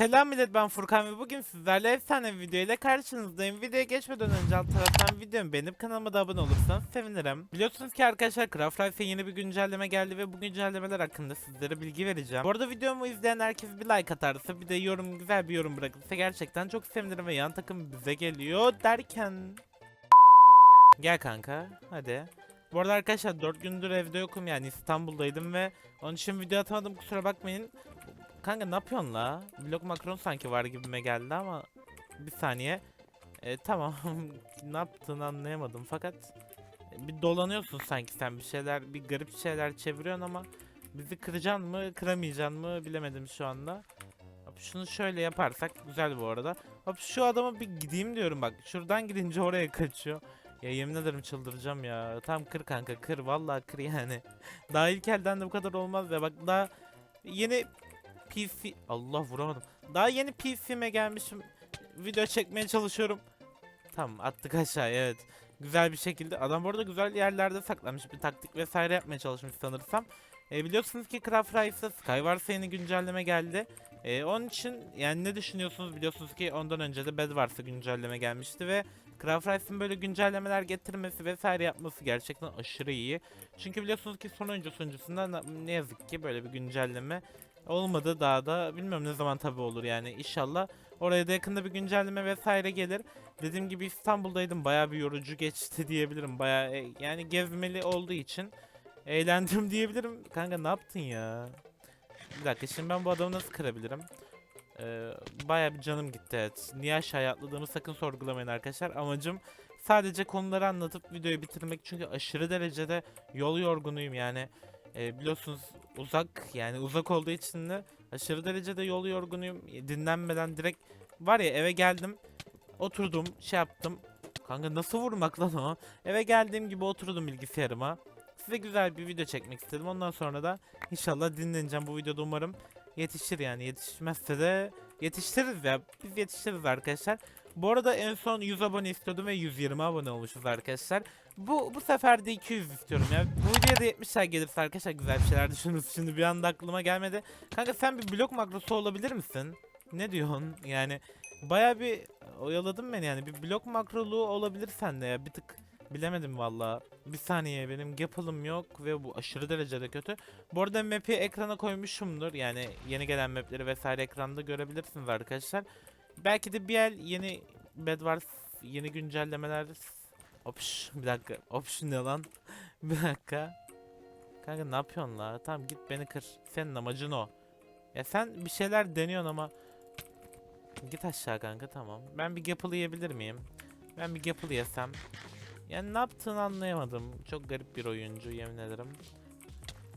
Selam millet ben Furkan ve bugün sizlerle efsane bir video ile karşınızdayım. Videoya geçmeden önce alt taraftan videomu beğenip kanalıma da abone olursanız sevinirim. Biliyorsunuz ki arkadaşlar Craft Life'e yeni bir güncelleme geldi ve bu güncellemeler hakkında sizlere bilgi vereceğim. Bu arada videomu izleyen herkes bir like atarsa bir de yorum güzel bir yorum bırakırsa gerçekten çok sevinirim ve yan takım bize geliyor derken... Gel kanka hadi. Bu arada arkadaşlar 4 gündür evde yokum yani İstanbul'daydım ve onun için video atamadım kusura bakmayın. Kanka ne yapıyorsun la? Blok makron sanki var gibime geldi ama bir saniye. E, tamam ne yaptığını anlayamadım fakat e, bir dolanıyorsun sanki sen bir şeyler bir garip şeyler çeviriyorsun ama bizi kıracaksın mı kıramayacaksın mı bilemedim şu anda. Hop, şunu şöyle yaparsak güzel bu arada. Hop şu adama bir gideyim diyorum bak. Şuradan gidince oraya kaçıyor. Ya yemin ederim çıldıracağım ya. Tam kır kanka kır vallahi kır yani. daha ilk elden de bu kadar olmaz ya bak daha yeni PC Allah vuramadım. Daha yeni PC'me gelmişim. Video çekmeye çalışıyorum. Tamam attık aşağıya evet. Güzel bir şekilde. Adam bu arada güzel yerlerde saklanmış. Bir taktik vesaire yapmaya çalışmış sanırsam. E, biliyorsunuz ki Craft Rice'da Skywars'a yeni güncelleme geldi. E, onun için yani ne düşünüyorsunuz biliyorsunuz ki ondan önce de Bedwars'a güncelleme gelmişti ve Craft Rice'ın böyle güncellemeler getirmesi vesaire yapması gerçekten aşırı iyi. Çünkü biliyorsunuz ki son oyuncu sunucusunda ne yazık ki böyle bir güncelleme olmadı daha da bilmiyorum ne zaman tabi olur yani inşallah oraya da yakında bir güncelleme vesaire gelir. Dediğim gibi İstanbul'daydım bayağı bir yorucu geçti diyebilirim bayağı e, yani gezmeli olduğu için eğlendim diyebilirim. Kanka ne yaptın ya? Bir dakika şimdi ben bu adamı nasıl kırabilirim? Ee, bayağı bir canım gitti evet. Niye aşağıya atladığımı sakın sorgulamayın arkadaşlar. Amacım sadece konuları anlatıp videoyu bitirmek çünkü aşırı derecede yol yorgunuyum yani. Ee, biliyorsunuz uzak yani uzak olduğu için de aşırı derecede yol yorgunuyum. E, Dinlenmeden direkt var ya eve geldim. Oturdum şey yaptım. Kanka nasıl vurmak lan o? Eve geldiğim gibi oturdum bilgisayarıma. Size güzel bir video çekmek istedim. Ondan sonra da inşallah dinleneceğim. Bu videoda umarım yetişir yani. Yetişmezse de yetiştiririz ya. Biz yetiştiririz arkadaşlar. Bu arada en son 100 abone istiyordum ve 120 abone olmuşuz arkadaşlar. Bu bu sefer de 200 istiyorum ya. Bu videoya da 70'ler gelirse arkadaşlar güzel şeyler düşünürüz. Şimdi bir anda aklıma gelmedi. Kanka sen bir blok makrosu olabilir misin? Ne diyorsun? Yani baya bir oyaladın beni yani. Bir blok makroluğu olabilir sende ya. Bir tık bilemedim valla. Bir saniye benim Gapal'ım yok ve bu aşırı derecede kötü. Bu arada map'i ekrana koymuşumdur. Yani yeni gelen map'leri vesaire ekranda görebilirsiniz arkadaşlar. Belki de bir el yeni Bedwars yeni güncellemeler Opş bir dakika. Opş ne lan? bir dakika. Kanka ne yapıyorsun la? Tamam git beni kır. Senin amacın o. Ya sen bir şeyler deniyorsun ama Git aşağı kanka tamam. Ben bir Gapple yiyebilir miyim? Ben bir Gapple yesem. Yani ne yaptığını anlayamadım. Çok garip bir oyuncu yemin ederim.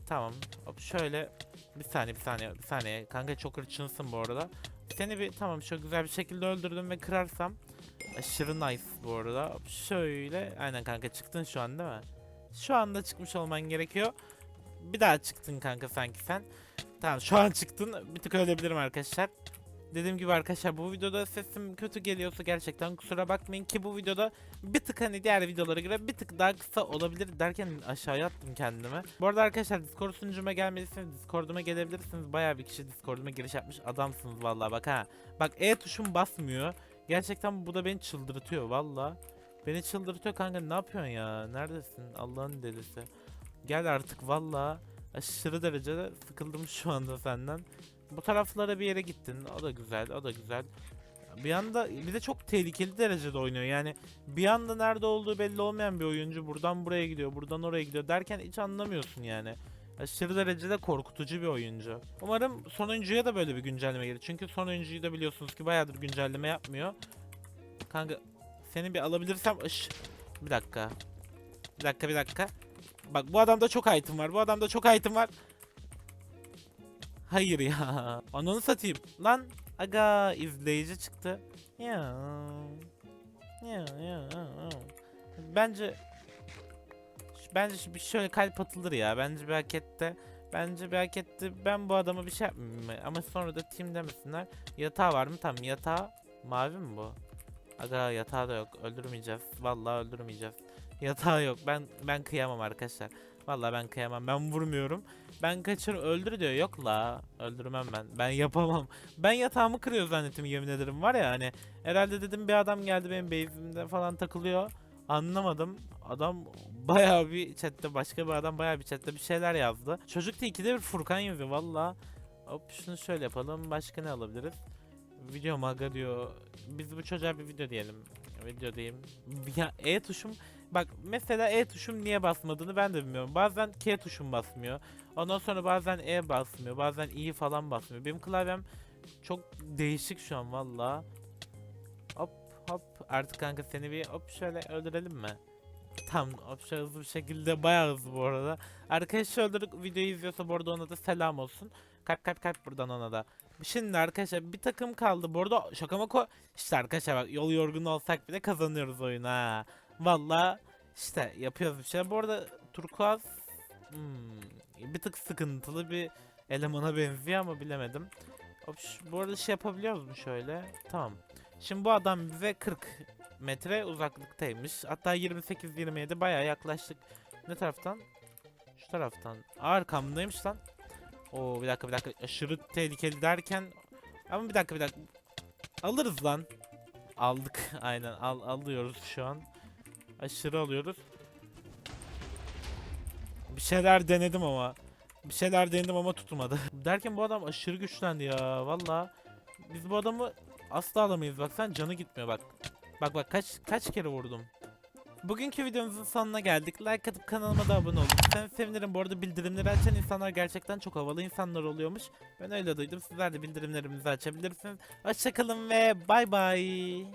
Tamam. Hop şöyle bir saniye bir saniye bir saniye. Kanka çok hırçınsın bu arada. Seni bir tamam çok güzel bir şekilde öldürdüm ve kırarsam aşırı nice bu arada. Şöyle aynen kanka çıktın şu an değil mi? Şu anda çıkmış olman gerekiyor. Bir daha çıktın kanka sanki sen. Tamam şu an çıktın. Bir tık ölebilirim arkadaşlar. Dediğim gibi arkadaşlar bu videoda sesim kötü geliyorsa gerçekten kusura bakmayın ki bu videoda bir tık hani diğer videolara göre bir tık daha kısa olabilir derken aşağıya attım kendimi. Bu arada arkadaşlar Discord sunucuma gelmediyseniz Discord'uma gelebilirsiniz. Bayağı bir kişi Discord'uma giriş yapmış adamsınız vallahi bak ha. Bak E tuşum basmıyor. Gerçekten bu da beni çıldırtıyor valla. Beni çıldırtıyor kanka ne yapıyorsun ya? Neredesin? Allah'ın delisi. Gel artık valla. Aşırı derecede sıkıldım şu anda senden. Bu taraflara bir yere gittin. O da güzel, o da güzel. Bir anda bir de çok tehlikeli derecede oynuyor. Yani bir anda nerede olduğu belli olmayan bir oyuncu buradan buraya gidiyor, buradan oraya gidiyor derken hiç anlamıyorsun yani. Aşırı derecede korkutucu bir oyuncu. Umarım sonuncuya da böyle bir güncelleme gelir. Çünkü sonuncuyu da biliyorsunuz ki bayağıdır güncelleme yapmıyor. Kanka seni bir alabilirsem ış. Bir dakika. Bir dakika, bir dakika. Bak bu adamda çok item var. Bu adamda çok item var. Hayır ya. Ananı satayım. Lan aga izleyici çıktı. Ya. Ya ya. Bence bence bir şöyle kalp atılır ya. Bence bir hakette Bence bir haketti. Ben bu adama bir şey yapmayayım? Ama sonra da team demesinler. Yatağı var mı? Tamam yatağı mavi mi bu? Aga yatağı da yok. Öldürmeyeceğiz. Vallahi öldürmeyeceğiz. Yatağı yok. Ben ben kıyamam arkadaşlar. Vallahi ben kıyamam. Ben vurmuyorum. Ben kaçır öldür diyor. Yok la öldürmem ben. Ben yapamam. Ben yatağımı kırıyor zannettim yemin ederim var ya hani. Herhalde dedim bir adam geldi benim base'imde falan takılıyor. Anlamadım. Adam bayağı bir chatte başka bir adam bayağı bir chatte bir şeyler yazdı. Çocuk da ikide bir Furkan yazıyor valla. Hop şunu şöyle yapalım. Başka ne alabiliriz? Video maga diyor. Biz bu çocuğa bir video diyelim. Video diyeyim. Ya E tuşum bak mesela E tuşum niye basmadığını ben de bilmiyorum. Bazen K tuşum basmıyor. Ondan sonra bazen E basmıyor. Bazen I falan basmıyor. Benim klavyem çok değişik şu an valla. Hop hop artık kanka seni bir hop şöyle öldürelim mi? Tam hop şöyle hızlı bir şekilde bayağı hızlı bu arada. Arkadaşlar öldürdük videoyu izliyorsa bu arada ona da selam olsun. Kalp kalp kalp buradan ona da. Şimdi arkadaşlar bir takım kaldı. Bu arada şaka maka işte arkadaşlar bak yol yorgun olsak bile kazanıyoruz oyunu ha. Valla işte yapıyoruz bir şey. Bu arada turkuaz hmm, bir tık sıkıntılı bir elemana benziyor ama bilemedim. Hop, bu arada şey yapabiliyoruz mu şöyle? Tamam. Şimdi bu adam bize 40 metre uzaklıktaymış. Hatta 28-27 bayağı yaklaştık. Ne taraftan? Şu taraftan. Arkamdaymış lan. Oo bir dakika bir dakika aşırı tehlikeli derken ama bir dakika bir dakika alırız lan. Aldık aynen al alıyoruz şu an. Aşırı alıyoruz. Bir şeyler denedim ama. Bir şeyler denedim ama tutmadı. Derken bu adam aşırı güçlendi ya valla. Biz bu adamı asla alamayız bak sen canı gitmiyor bak. Bak bak kaç kaç kere vurdum. Bugünkü videomuzun sonuna geldik. Like atıp kanalıma da abone olursanız sevinirim. Bu arada bildirimleri açan insanlar gerçekten çok havalı insanlar oluyormuş. Ben öyle duydum. Sizler de bildirimlerimizi açabilirsiniz. Hoşçakalın ve bay bay.